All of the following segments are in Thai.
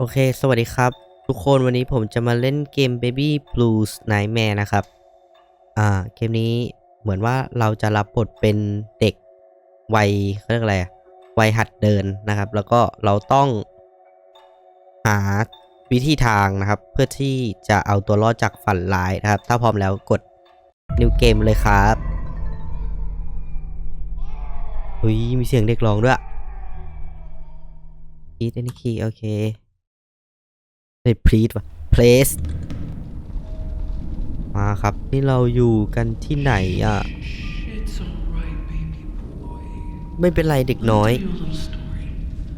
โอเค สวัสดีครับ ทุกคนวันนี้ผมจะมาเล่นเกม Baby Blues Nightmare นะครับ อ่า เกมนี้เหมือนว่าเราจะรับบทเป็นเด็กวัยเขาเรียกอะไรวัยหัดเดินนะครับ แล้วก็เราต้องหาวิธีทางนะครับ เพื่อที่จะเอาตัวรอดจากฝันร้ายนะครับ ถ้าพร้อมแล้วกด New Game เลยครับอุ้ยมีเสียงเด็กร้องด้วยอีทอันนี้คีโอเค ในพรีดวะเพลสมาครับ นี่เราอยู่กันที่ไหนอะ ไม่เป็นไรเด็กน้อย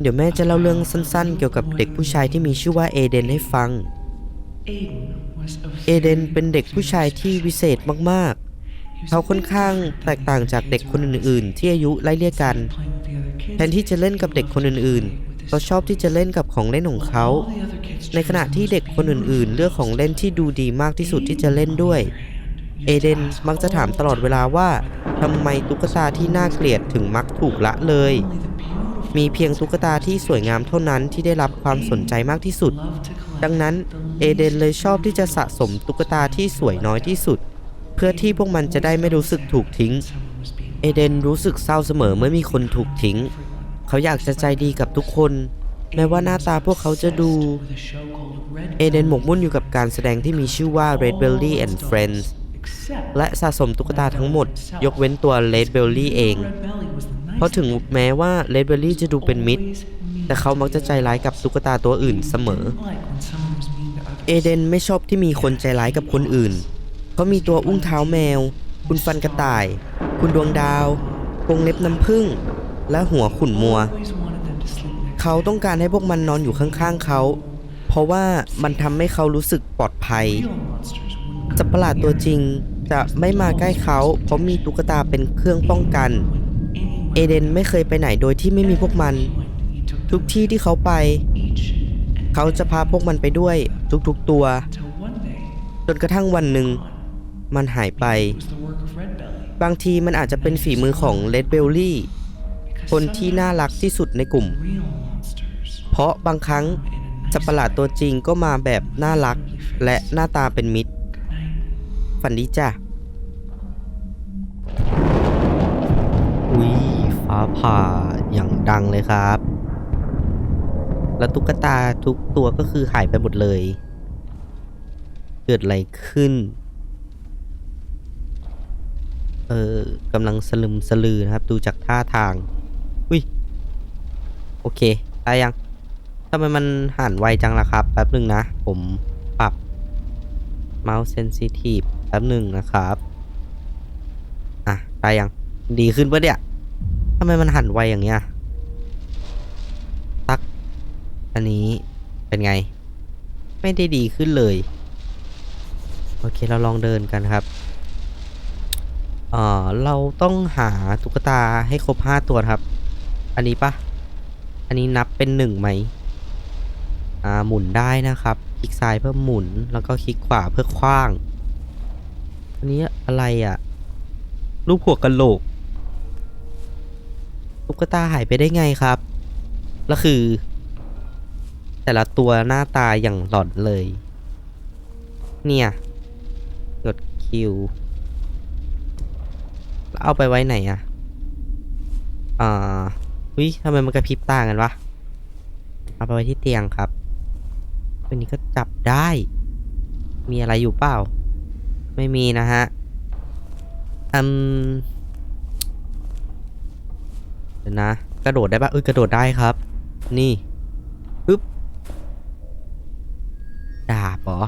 เดี๋ยวแม่จะเล่าเรื่องสั้นๆ เกี่ยวกับเด็กผู้ชายที่มีชื่อว่าเอเดนให้ฟัง เอเดนเป็นเด็กผู้ชายที่วิเศษมากๆ เขาค่อนข้างแตกต่างจากเด็กคนอื่นๆ ที่อายุไล่เลี่ยกัน แทนที่จะเล่นกับเด็กคนอื่นๆ เขาชอบที่จะเล่นกับของเล่นของเขา ในขณะที่เด็กคนอื่นๆ เลือกของเล่นที่ดูดีมากที่สุดที่จะเล่นด้วย เอเดนมักจะถามตลอดเวลาว่าทำไมตุ๊กตาที่น่าเกลียดถึงมักถูกละเลย มีเพียงตุ๊กตาที่สวยงามเท่านั้นที่ได้รับความสนใจมากที่สุด ดังนั้นเอเดนเลยชอบที่จะสะสมตุ๊กตาที่สวยน้อยที่สุด เพื่อที่พวกมันจะได้ไม่รู้สึกถูกทิ้ง เอเดนรู้สึกเศร้าเสมอเมื่อมีคนถูกทิ้ง เขาอยากจะใจดีกับทุกคน แม้ว่าหน้าตาพวกเขาจะดู เอเดนหมกมุ่นอยู่กับการแสดงที่มีชื่อว่า Red Belly and Friends และสะสมตุ๊กตาทั้งหมด ยกเว้นตัว Red Belly เอง เพราะถึงแม้ว่า Red Belly จะดูเป็นมิตร แต่เขามักจะใจร้ายกับตุ๊กตาตัวอื่นเสมอ เอเดนไม่ชอบที่มีคนใจร้ายกับคนอื่น เขามีตัวอุ้งเท้าแมว คุณฟันกระต่าย คุณดวงดาวกรงเล็บน้ำผึ้ง และหัวขุ่นมัว เขาต้องการให้พวกมันนอนอยู่ข้างๆเขา เพราะว่ามันทำให้เขารู้สึกปลอดภัย real monsters wouldn't สัตว์ประหลาดตัวจริงจะไม่มาใกล้เขา เพราะมีตุ๊กตาเป็นเครื่องป้องกัน เอเดนไม่เคยไปไหนโดยที่ไม่มีพวกมัน ทุกที่ที่เขาไป เขาจะพาพวกมันไปด้วย ทุกๆตัว จนกระทั่งวันหนึ่ง มันหายไป บางทีมันอาจจะเป็นฝีมือของเลดเบลลี่ คนที่น่ารักที่สุดในกลุ่ม เพราะบางครั้งสัตว์ประหลาดตัวจริงก็มาแบบน่ารักและหน้าตาเป็นมิตร ฝันดีจ้ะ อุ้ยฟ้าผ่าอย่างดังเลยครับ แล้วตุ๊กตาทุกตัวก็คือหายไปหมดเลย เกิดอะไรขึ้น เออกำลังสลึมสลือนะครับ ดูจากท่าทาง โอเคได้ยังทำไมมันหันไวจังล่ะครับ แป๊บหนึ่งนะ ผมปรับเมาส์เซนซิทีฟแป๊บหนึ่งนะครับ อะได้ยัง ดีขึ้นปะเนี่ยทำไมมันหันไวอย่างเงี้ยตัก อันนี้เป็นไง ไม่ได้ดีขึ้นเลย โอเคเราลองเดินกันครับเอ่อเราต้องหาตุ๊กตาให้ครบห้าตัวครับ อันนี้ปะ อันนี้นับเป็นหนึ่งไหมอ่าหมุนได้นะครับ คลิกซ้ายเพื่อหมุนแล้วก็คลิกขวาเพื่อคว้าง อันนี้อะไรอะ่ะ รูปหัวกะโหลกตุ๊กตาหายไปได้ไงครับ แล้วคือ แต่ละตัวหน้าตาอย่างหลอนเลย เนี่ยกดคิวแล้วเอาไปไว้ไหนอะอ่า วิทำไมมันกระพริบตากันวะ เอาไปไว้ที่เตียงครับวันนี้ก็จับได้ มีอะไรอยู่เปล่า ไม่มีนะฮะ อืม เดี๋ยวนะ กระโดดได้ปะเอ้ยกระโดดได้ครับ นี่ปึ๊บ ดาบเหรอ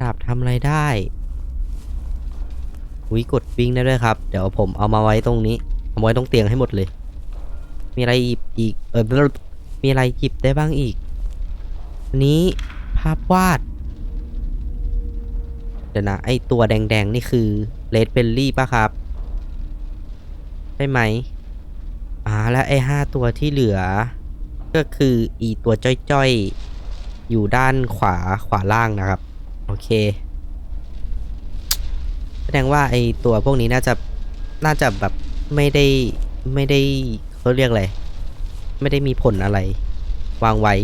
ดาบทำอะไรได้อุ้ยกดวิ่งได้ด้วยครับ เดี๋ยวผมเอามาไว้ตรงนี้ เอาไว้ตรงเตียงให้หมดเลย มีอะไรอีกอีก เออมีอะไรหยิบได้บ้างอีก อันนี้ภาพวาด เดี๋ยวนะ ไอตัวแดงๆ นี่คือเลดเบลลี่ป่ะครับ ใช่ไหม อ่า แล้วไอห้าตัวที่เหลือ ก็คืออีตัวจ้อยๆ อยู่ด้านขวาขวาล่างนะครับ โอเค แสดงว่าไอตัวพวกนี้น่าจะน่าจะแบบ ไม่ได้ไม่ได้เขาเรียกอะไร ไม่ได้มีผลอะไร วางไว้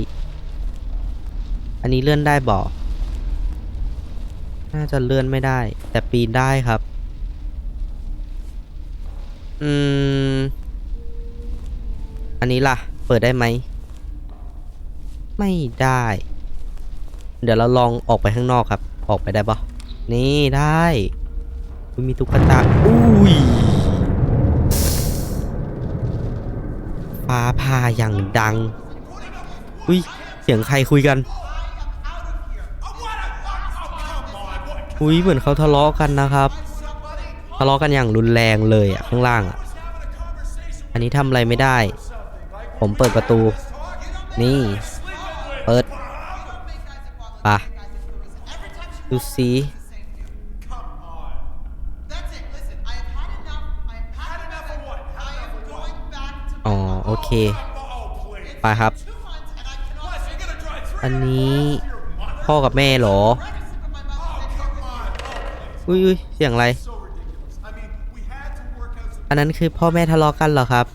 อันนี้เลื่อนได้บ่น่าจะเลื่อนไม่ได้ แต่ปีนได้ครับ อืม อันนี้ล่ะ เปิดได้ไหม ไม่ได้ เดี๋ยวเราลองออกไปข้างนอกครับ ออกไปได้ปะนี่ได้ มีตุ๊กตาอุ้ย ฟ้าผ่าอย่างดัง อุ้ย เสียงใครคุยกัน อุ้ยเหมือนเขาทะเลาะกันนะครับ ทะเลาะกันอย่างรุนแรงเลยอะข้างล่างอะอันนี้ทำอะไรไม่ได้ ผมเปิดประตู นี่ เปิดปะดูสิ อ๋อ โอเค ไปครับ อันนี้พ่อกับแม่เหรอ อุ้ยเสียงอะไร อันนั้นคือพ่อแม่ทะเลาะกันเหรอครับ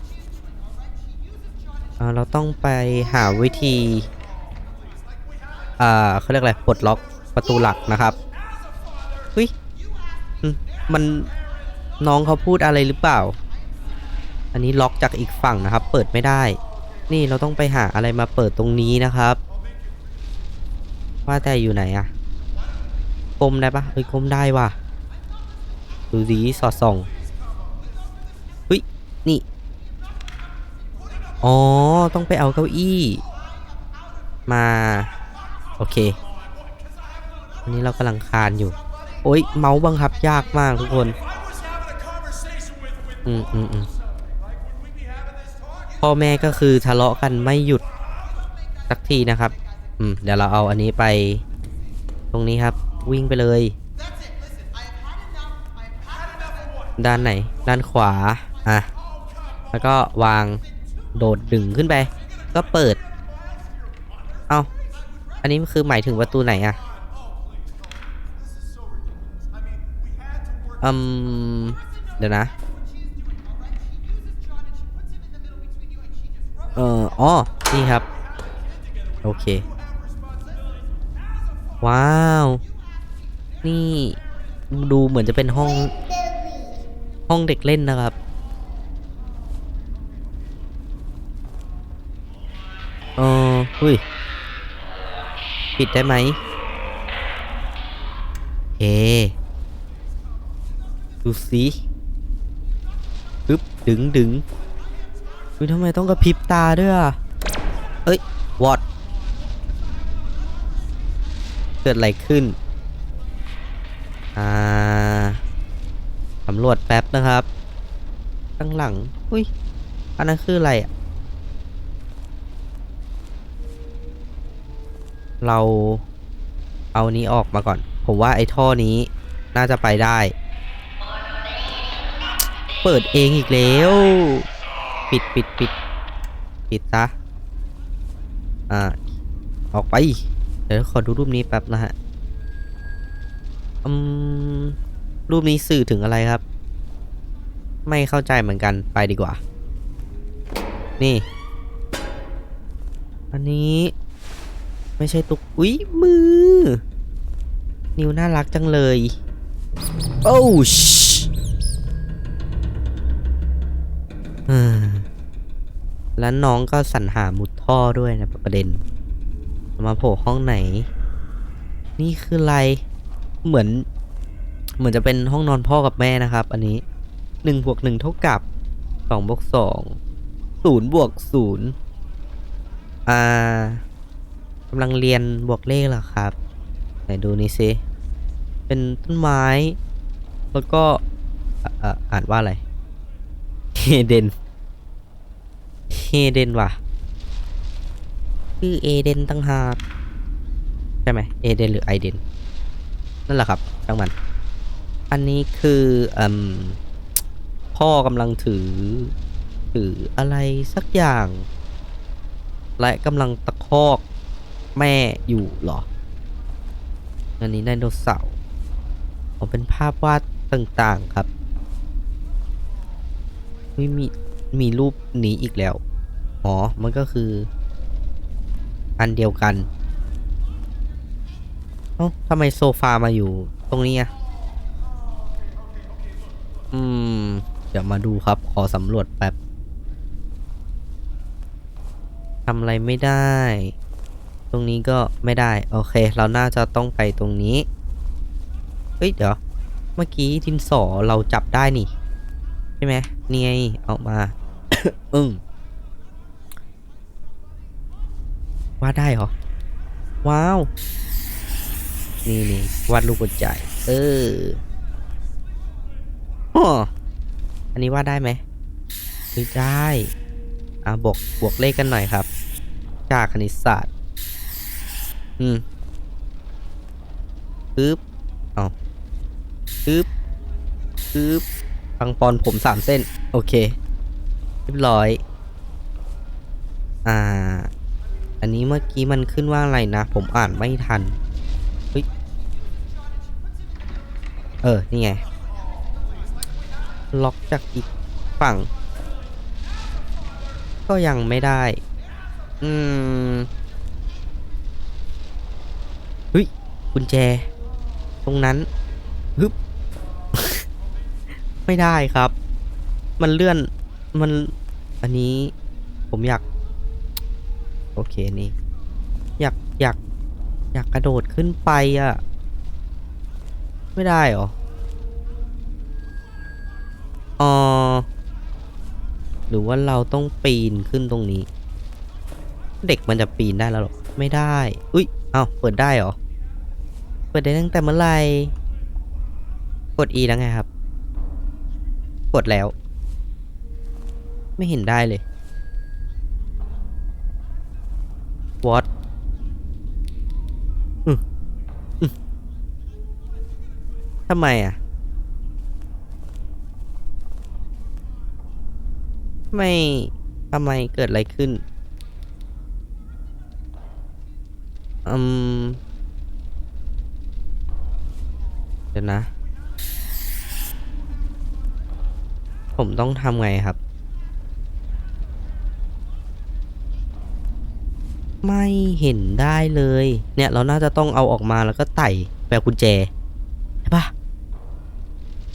เราต้องไปหาวิธี อ่าเขาเรียกอะไร ปลดล็อกประตูหลักนะครับอุ้ยมันน้องเขาพูดอะไรหรือเปล่า อันนี้ล็อกจากอีกฝั่งนะครับ เปิดไม่ได้ นี่เราต้องไปหาอะไรมาเปิดตรงนี้นะครับ ว่าแต่อยู่ไหนอะก้มได้ปะเอ้ยก้มได้ว่ะดูดีสอดส่องเฮ้ยนี่ อ๋อ ต้องไปเอาเก้าอี้ มา โอเค อันนี้เรากำลังคานอยู่ โอ้ยเมาส์บังคับยากมากทุกคน อืมอืมอืม พ่อแม่ก็คือทะเลาะกันไม่หยุดสักทีนะครับ อืม เดี๋ยวเราเอาอันนี้ไป ตรงนี้ครับ วิ่งไปเลย ด้านไหน ด้านขวา อะ แล้วก็วางโดดดึงขึ้นไป ก็เปิด เอาอันนี้คือหมายถึงประตูไหนอะอืม เดี๋ยวนะ เอออ๋อ นี่ครับ โอเค ว้าว นี่ดูเหมือนจะเป็นห้อง ห้องเด็กเล่นนะครับ เอออุ้ย ปิดได้ไหมเอดูสิปึ๊บ ดึงดึง อุ้ยทำไมต้องกระพริบตาด้วยอะเอ้ยวอดเกิดอะไรขึ้น อ่าสำรวจแป๊บนะครับข้างหลัง อุ้ย อันนั้นคืออะไรอะเราเอานี้ออกมาก่อน ผมว่าไอ้ท่อนี้น่าจะไปได้ เปิดเองอีกแล้ว ปิดปิดปิดปิดซะอ่าออกไป เดี๋ยวขอดูรูปนี้แป๊บนะฮะอืมรูปนี้สื่อถึงอะไรครับ ไม่เข้าใจเหมือนกันไปดีกว่า นี่ อันนี้ ไม่ใช่ตุกอุ๊ยมือ นิ้วน่ารักจังเลย โอ้ชอ่า แล้วน้องก็สรรหามุดท่อด้วยนะประเด็น มาโผล่ห้องไหน นี่คืออะไร เหมือน เหมือนจะเป็นห้องนอนพ่อกับแม่นะครับ อันนี้หนึ่งบวกหนึ่งเท่ากับสองบวกสองศูนย์บวกศูนย์อ่ากำลังเรียนบวกเลขเหรอครับ ไหนดูนี่ซิเป็นต้นไม้ แล้วก็อะอะอ่านว่าอะไรเฮเดน เฮเดนว่ะชื่อเอเดนตั้งหากใช่ไหมเอเดนหรือไอเดนนั่นแหละครับช่างมัน อันนี้คืออืมพ่อกำลังถือ ถืออะไรสักอย่าง และกำลังตะคอกแม่อยู่เหรอ อันนี้ไดโนเสาร์ผมเป็นภาพวาดต่างๆครับไม่มีมีรูปนี้อีกแล้ว อ๋อ มันก็คือ อันเดียวกัน เอ้าทำไมโซฟามาอยู่ตรงนี้อะ อืม เดี๋ยวมาดูครับ ขอสำรวจแป๊บทำอะไรไม่ได้ ตรงนี้ก็ไม่ได้ โอเค เราน่าจะต้องไปตรงนี้ เฮ้ย เดี๋ยว เมื่อกี้ดินสอเราจับได้นี่ ใช่ไหมนี่ไง เอามา อึ้ง วาดได้เหรอ ว้าว นี่นี่วาดรูปหัวใจ เอออ้ออันนี้วาดได้ไหมไม่ได้อะบวกบวกเลขกันหน่อยครับ จากคณิตศาสตร์ อืมปึ๊บเอาปึ๊บปึ๊บปังปอนผมสามเส้น โอเค เรียบร้อย อ่า อันนี้เมื่อกี้มันขึ้นว่าอะไรนะ ผมอ่านไม่ทัน เฮ้ย เออ นี่ไง ล็อกจากอีกฝั่ง ก็ยังไม่ได้ อืมเฮ้ยกุญแจ ตรงนั้นฮึบไม่ได้ครับ มันเลื่อน มัน อันนี้ผมอยาก โอเคนี่ อยากอยาก อยากกระโดดขึ้นไปอะ่ะ ไม่ได้หรออ๋อหรือว่าเราต้องปีนขึ้นตรงนี้ เด็กมันจะปีนได้แล้วหรอ ไม่ได้ อุ้ยเอ้าเปิดได้หรอ เปิดได้ตั้งแต่เมื่อไหร่กด E แล้วไงครับ กดแล้ว ไม่เห็นได้เลย what อืมอืมทำไมอะไม่ทำไมเกิดอะไรขึ้น อืม เดี๋ยวนะ ผมต้องทำไงครับ ไม่เห็นได้เลย เนี่ยเราน่าจะต้องเอาออกมาแล้วก็ไต่แปลกุญแจใช่ปะ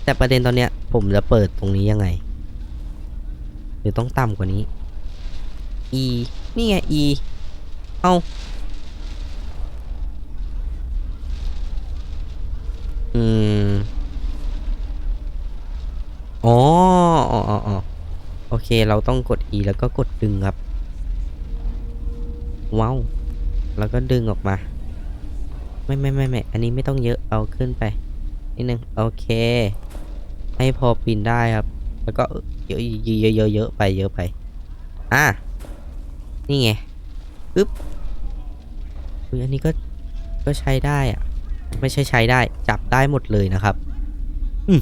แต่ประเด็นตอนเนี้ย ผมจะเปิดตรงนี้ยังไง หรือต้องต่ำกว่านี้ e นี่ไง e เอาอืมอ๋ออ๋ออ๋ออ๋อโอเค เราต้องกด e แล้วก็กดดึงครับ ว้าวแล้วก็ดึงออกมา ไม่ไม่ไม่ไม่อันนี้ไม่ต้องเยอะเอาขึ้นไปนิดนึงโอเค ให้พอปีนได้ครับ แล้วก็เยอะเยอะเยอะเยอะไปเยอะไป อะนี่ไงปึ๊บอุ๊ยอันนี้ก็ก็ใช้ได้อะไม่ใช่ใช้ได้ จับได้หมดเลยนะครับ อืม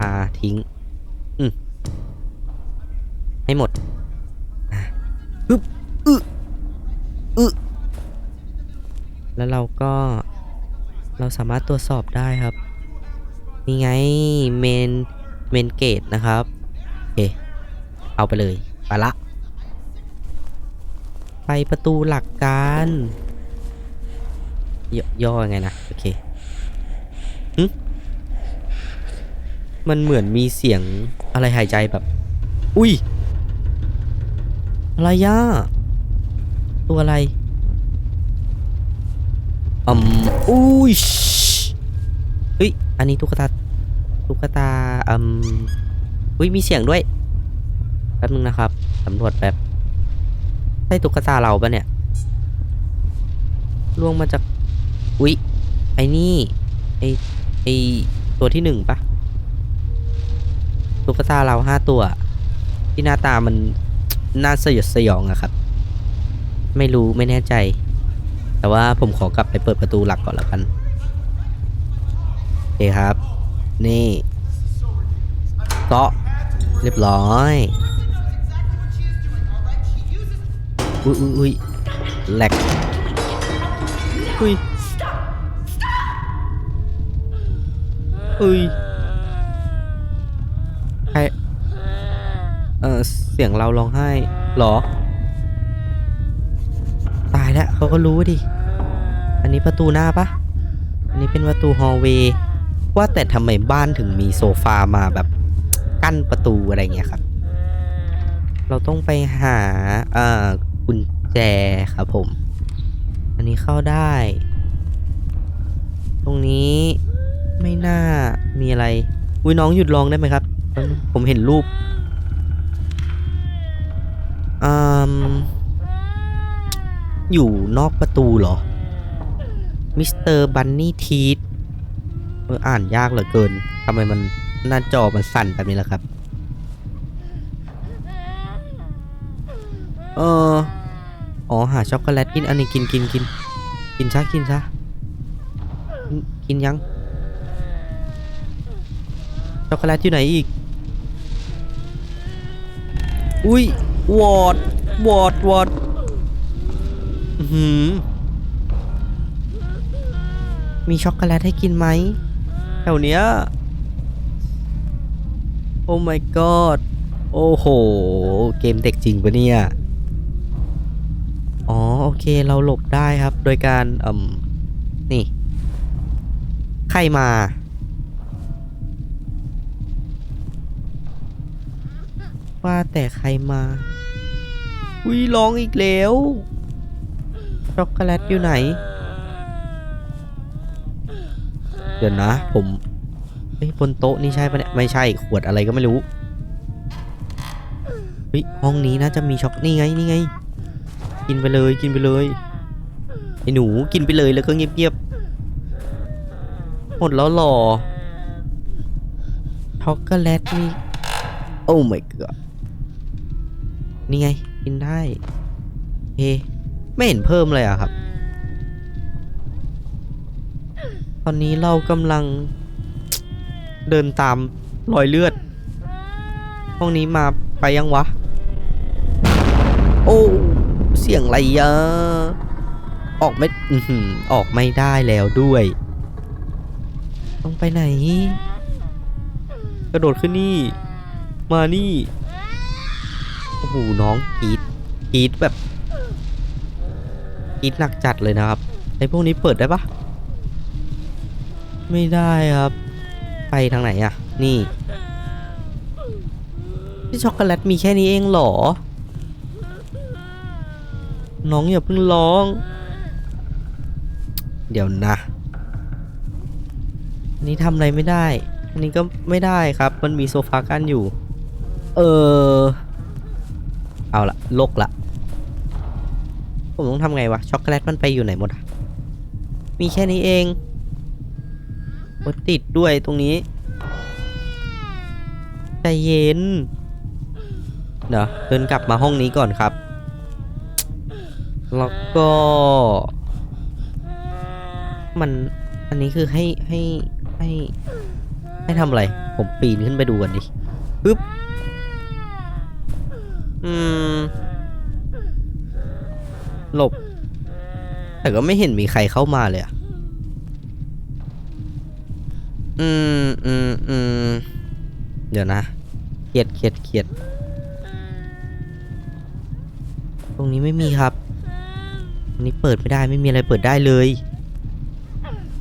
อ่าทิ้ง อืมให้หมด อะปึ๊บอึอึ แล้วเราก็เราสามารถตรวจสอบได้ครับ นี่ไงเมนเมนเกตนะครับโอเคเอาไปเลยไปละ ไปประตูหลักการยย่อไงนะ โอเคมันเหมือนมีเสียงอะไรหายใจแบบ อุ้ย อะไรย่ะตัวอะไร อืมอุ้ยชเฮ้ย อันนี้ตุ๊กตา ตุ๊กตาอืมอุ้ย มีเสียงด้วย แป๊บนึงนะครับ สำรวจแป๊บ ใช่ตุ๊กตาเราปะเนี่ยล่วงมาจาก อุ๊ยไอ้นี่ ไอไอตัวที่หนึ่งปะตุ๊กตาเราห้าตัว ที่หน้าตามันน่าสยดสยองอะครับ ไม่รู้ไม่แน่ใจ แต่ว่าผมขอกลับไปเปิดประตูหลักก่อนล้วกันโอเคครับ นี่เกาะเรียบร้อยอุ้ยอุ้ยอุ้ยแหลกอุ้ยอุ้ยใครเออเสียงเราร้องไห้หรอ ตายแล้วเขาก็รู้ดิ อันนี้ประตูหน้าปะอันนี้เป็นประตูฮอล์เวย์ว่าแต่ทำไมบ้านถึงมีโซฟามาแบบกั้นประตูอะไรเงี้ยครับ เราต้องไปหาเอ่อกุญแจครับผม อันนี้เข้าได้ ตรงนี้ไม่น่ามีอะไร อุ้ยน้องหยุดลองได้ไหมครับ ผมเห็นรูปอืมอยู่นอกประตูเหรอ มิสเตอร์บันนี่ทีทเอออ่านยากเหลือเกินทำไมมันหน้าจอมันสั่นแบบนี้ล่ะครับ เอออ๋อหาช็อกโกแลตกินอันนี้กินกินกินกินซะกินซะกินกินยัง ช็อกโกแลตอยู่ไหนอีก อุ้ยวอดวอดวอดอื้อหือ มีช็อกโกแลตให้กินไหมแถวเนี้ย โอ้ my god โอ้โห เกมเด็กจริงปะเนี่ย อ๋อ โอเคเราหลบได้ครับ โดยการอ่มนี่ ใครมา ว่าแต่ใครมาอุ้ยร้องอีกแล้ว ช็อกโกแลตอยู่ไหน เดี๋ยวนะ ผมเฮ้ยบนโต๊ะนี่ใช่ปะเนี่ยไม่ใช่ขวดอะไรก็ไม่รู้เฮ้ยห้องนี้น่าจะมีช็อกนี่ไงนี่ไง กินไปเลยกินไปเลยไอ้หนูกินไปเลยแล้วก็เงียบๆหมดแล้วหรอช็อกโกแลตนี่โอ้ my god นี่ไงกินได้เฮไม่เห็นเพิ่มเลยอะครับ ตอนนี้เรากำลังเดินตามรอยเลือด ห้องนี้มาไปยังวะ โอ้เสียงอะไรอะออกไม่อออกไม่ได้แล้วด้วย ต้องไปไหน กระโดดขึ้นนี่ มานี่ โอ้โหน้องกรีดกรีดแบบกรีดหนักจัดเลยนะครับไอพวกนี้เปิดได้ปะ ไม่ได้ครับ ไปทางไหนอะนี่ที่ช็อกโกแลตมีแค่นี้เองเหรอ น้องอย่าเพิ่งร้อง เดี๋ยวนะนนี้ทำอะไรไม่ได้ อันนี้ก็ไม่ได้ครับ มันมีโซฟากั้นอยู่ เออ เอาละโลกละ ผมต้องทำไงวะ ช็อกโกแลตมันไปอยู่ไหนหมดอะมีแค่นี้เอง โอ้ติดด้วยตรงนี้ ใจเย็น เดี๋ยวเดินกลับมาห้องนี้ก่อนครับ แล้วก็ มัน อันนี้คือให้ให้ให้ ให้ทำอะไร ผมปีนขึ้นไปดูกันดิปึ๊บ อืม หลบ แต่ก็ไม่เห็นมีใครเข้ามาเลยอะ อืมอืมอืมเดี๋ยวนะเครียดเครียดเครียด ตรงนี้ไม่มีครับตรงนี้เปิดไม่ได้ไม่มีอะไรเปิดได้เลย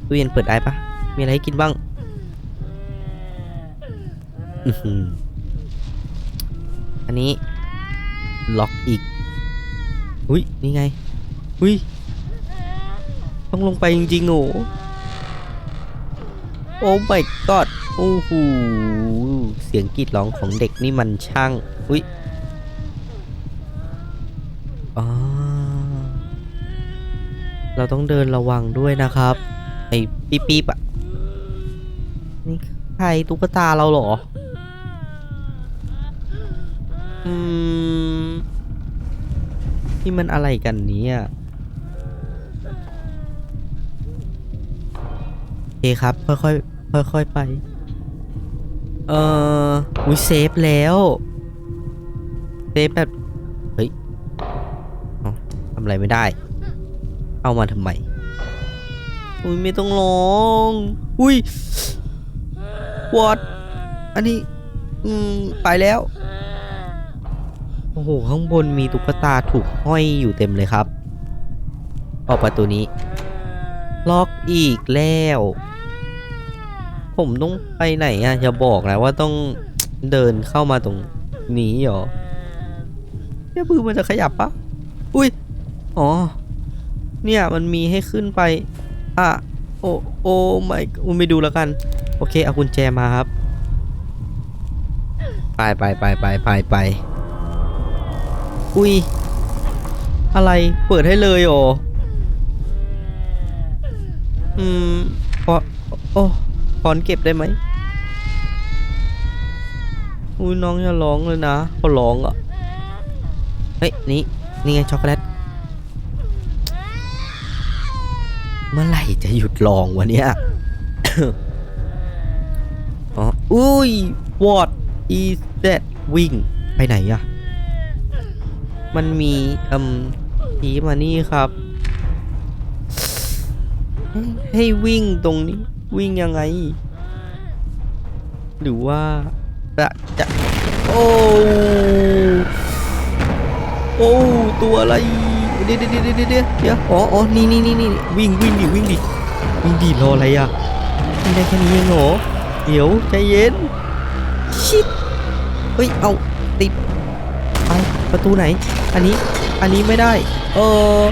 ตู้เย็นเปิดได้ปะมีอะไรให้กินบ้างอันนี้ ล็อกอีก อุ้ยนี่ไง อุ้ย ต้องลงไปจริงๆโอ้ โอ้ my god โอ้โหเสียงกรีดร้องของเด็กนี่มันช่าง อุ้ยอ๋อเราต้องเดินระวังด้วยนะครับ ไอ้ปี๊บปี๊บๆอะนี่ใครตุ๊กตาเราเหรอ อืม นี่มันอะไรกันเนี่ย เคครับ ค่อยๆค่อยๆไป เอออุ้ยเซฟแล้วเซฟแบบ เฮ้ยทำอะไรไม่ได้ เอามาทำไม อุ้ยไม่ต้องร้องอุ้ยวอดอันนี้ อืม ไปแล้ว โอ้โห ข้างบนมีตุ๊กตาถูกห้อยอยู่เต็มเลยครับ ออกประตูนี้ ล็อกอีกแล้ว ผมต้องไปไหนอะอย่าบอกนะว่าต้องเดินเข้ามาตรงนี้เหรอเนี่ยมือมันจะขยับปะอุ้ย อ๋อ เนี่ยมันมีให้ขึ้นไป อะ โอ้โอ้ไม่อุ้ยไม่ดูแล้วกัน โอเค เอากุญแจมาครับ ไปไปไปไปไปไปอุ้ย อะไรเปิดให้เลยเหรออืมพอโอ้ พอนเก็บได้ไหมอุ้ยน้องอย่าร้องเลยนะเขาร้องอะ เฮ้ย นี่ นี่ไงช็อกโกแลต เมื่อไหร่จะหยุดร้องวะเนี่ย อ๋อ อุ้ย what is that วิ่งไปไหนอะมันมีอืมผีมานี่ครับ ให้วิ่งตรงนี้ วิ่งยังไง หรือว่าจะจะโอ้โอ้ตัวอะไรเดี๋ยวเดี๋ยวเดี๋ยวเดี๋ยวเดี๋ยวเดี๋ยวอ๋ออ๋อนี่นี่นี่นี่วิ่งวิ่งดิวิ่งดิวิ่งดิรออะไรอะวิ่ได้แค่นี้เองเหรอเดี๋ยวใจเย็นชิดเฮ้ยเอาติดไปประตูไหน อันนี้อันนี้ไม่ได้ เออ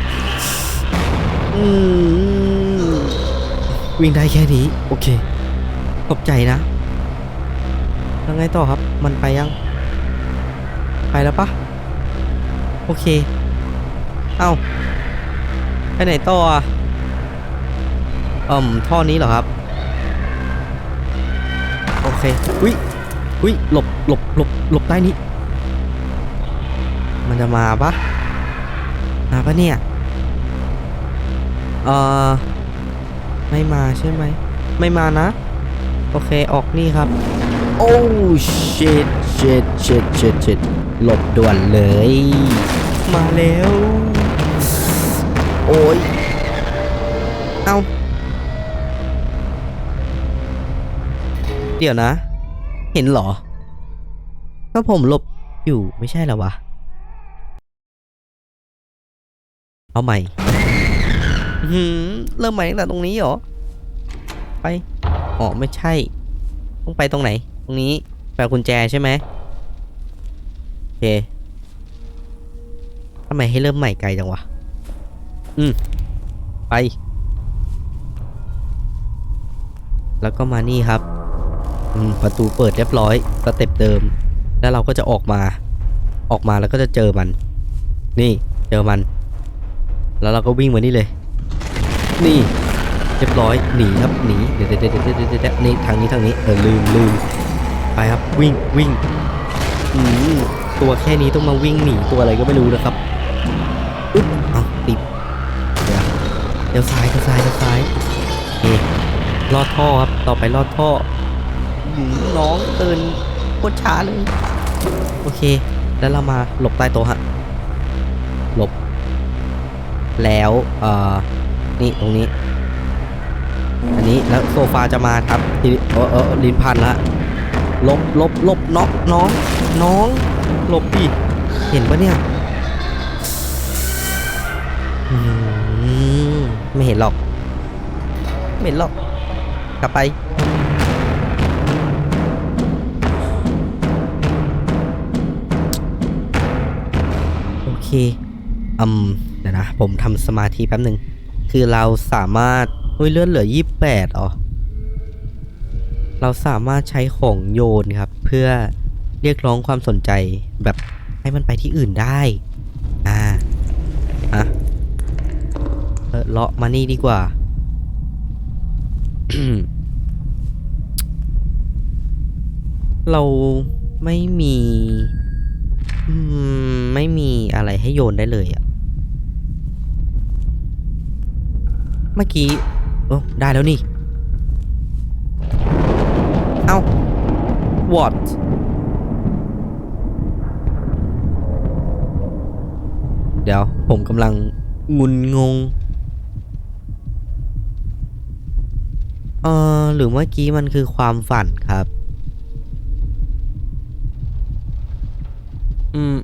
อืม วิ่งได้แค่นี้ โอเค ขอบใจนะ แล้วไงต่อครับ มันไปยัง ไปแล้วปะโอเค เอ้า ไปไหนต่ออะอ่มท่อนี้เหรอครับ โอเค อุ้ยอุ้ยหลบหลบหลบหลบใต้นี้ มันจะมาปะมาปะเนี่ย เอ่อ ไม่มาใช่ไหม ไม่มานะ โอเคออกนี่ครับ โอ้ shit shit shit shit shit หลบด่วนเลย มาแล้ว โอ้ย เอา เดี๋ยวนะ เห็นเหรอ ก็ผมหลบอยู่ไม่ใช่เหรอวะ เอาใหม่อื้อ หือเริ่มใหม่ตั้งแต่ตรงนี้เหรอ ไป อ๋อ ไม่ใช่ ต้องไปตรงไหน ตรงนี้แปกุญแจใช่ไหมโอเคทำไมให้เริ่มใหม่ไกลจังวะ อืม ไป แล้วก็มานี่ครับ อืม ประตูเปิดเรียบร้อยสเต็ปเดิม แล้วเราก็จะออกมา ออกมาแล้วก็จะเจอมัน นี่ เจอมัน แล้วเราก็วิ่งมานี่เลย นี่เรียบร้อยหนีครับหนีเดี๋ยวเดี๋ยวเดี๋ยวเดี๋ยวเดี๋ยวเดี๋ยวนี่ทางนี้ทางนี้เออลืมลืมไปครับวิ่งวิ่งอืมตัวแค่นี้ต้องมาวิ่งหนีตัวอะไรก็ไม่รู้นะครับอุ๊บเอาติดเดี๋ยวเดี๋ยวซ้ายเดี๋ยวซ้ายเดี๋ยวซ้ายโอเคลอดท่อครับต่อไปลอดท่อหืมน้องเดินโคตรช้าเลยโอเค แล้วเรามาหลบใต้โต๊ะฮะหลบ แล้วเอ่อ นี่ตรงนี้ อันนี้แล้วโซฟาจะมาครับทีเออเออลิ้นพันละลบลบลบน้องน้องน้องหลบดิเห็นปะเนี่ยไม่เห็นหรอก ไม่เห็นหรอก กลับไป โอเค อืม เดี๋ยวนะ ผมทำสมาธิแป๊บหนึ่ง คือเราสามารถอุ้ยเลือดเหลือยี่แปดอ๋อเราสามารถใช้ของโยนครับ เพื่อเรียกร้องความสนใจแบบให้มันไปที่อื่นได้ อ่าอะเออเลาะมานี่ดีกว่าเราไม่มี ไม่มีอะไรให้โยนได้เลยอะ เมื่อกี้โอ้ได้แล้วนี่ เอ้า what เดี๋ยวผมกำลังงุนงง เออหรือเมื่อกี้มันคือความฝันครับ อืม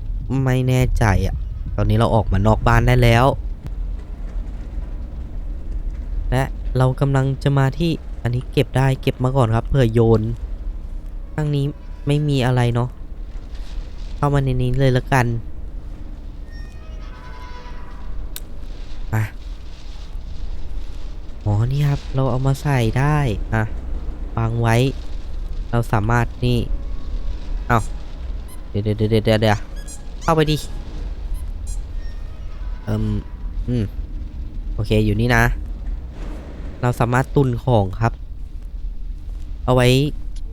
ไม่แน่ใจอะตอนนี้เราออกมานอกบ้านได้แล้ว และเรากำลังจะมาที่อันนี้เก็บได้เก็บมาก่อนครับเผื่อโยนข้างนี้ไม่มีอะไรเนาะเข้ามาในนี้เลยละกันอะอ๋อนี่ครับเราเอามาใส่ได้อะวางไว้ เราสามารถนี่เอาเดี๋ยวเดี๋ยวเดี๋ยวเดี๋ยวเดี๋ยวเข้าไปดิเอิมอืมโอเคอยู่นี่นะ เราสามารถตุนของครับ เอาไว้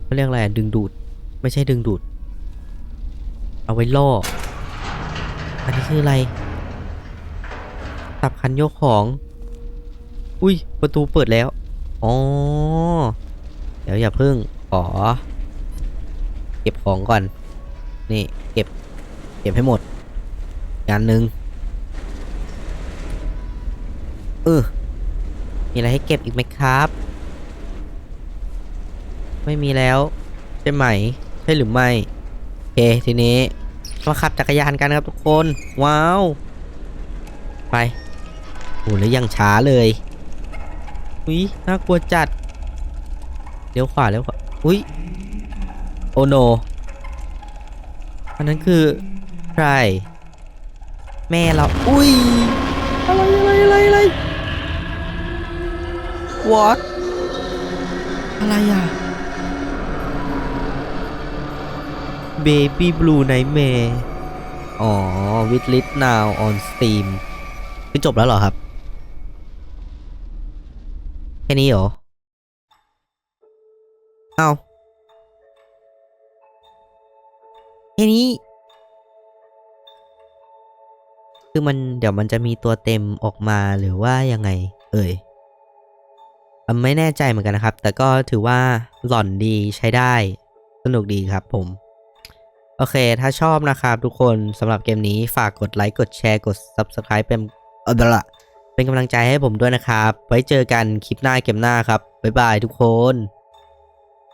เขาเรียกอะไรดึงดูด ไม่ใช่ดึงดูด เอาไว้ล่อ อันนี้คืออะไรสับคันโยกของ อุ้ย ประตูเปิดแล้ว อ๋อ เดี๋ยวอย่าเพิ่งขอเก็บของก่อน นี่เก็บ เก็บให้หมดงานหนึ่งเออ มีอะไรให้เก็บอีกไหมครับ ไม่มีแล้ว ใช่ไหม ใช่หรือไม่ โอเค ทีนี้มาขับจักรยานกันครับทุกคน ว้าว ไปโหแล้วยังช้าเลยอุ้ยน่ากลัวจัดเลี้ยวขวาเลี้ยวขวาอุ้ยโอโนอันนั้นคือใครแม่เรา อุ้ยอะไรอะไรอะไรอะไร what อะไรอะ baby blue nightmare อ๋อ with lit now on steam คือจบแล้วเหรอครับ แค่นี้เหรอ เอาแค่นี้ คือมันเดี๋ยวมันจะมีตัวเต็มออกมาหรือว่ายังไง เอ่ยอะ ไม่แน่ใจเหมือนกันนะครับ แต่ก็ถือว่าหล่อนดีใช้ได้ สนุกดีครับผม โอเค ถ้าชอบนะครับทุกคนสำหรับเกมนี้ฝากกดไลค์ กดแชร์ กด Subscribe เป็นเออละเป็นกำลังใจให้ผมด้วยนะครับ ไว้เจอกันคลิปหน้าเกมหน้าครับ บ๊ายบายทุกคน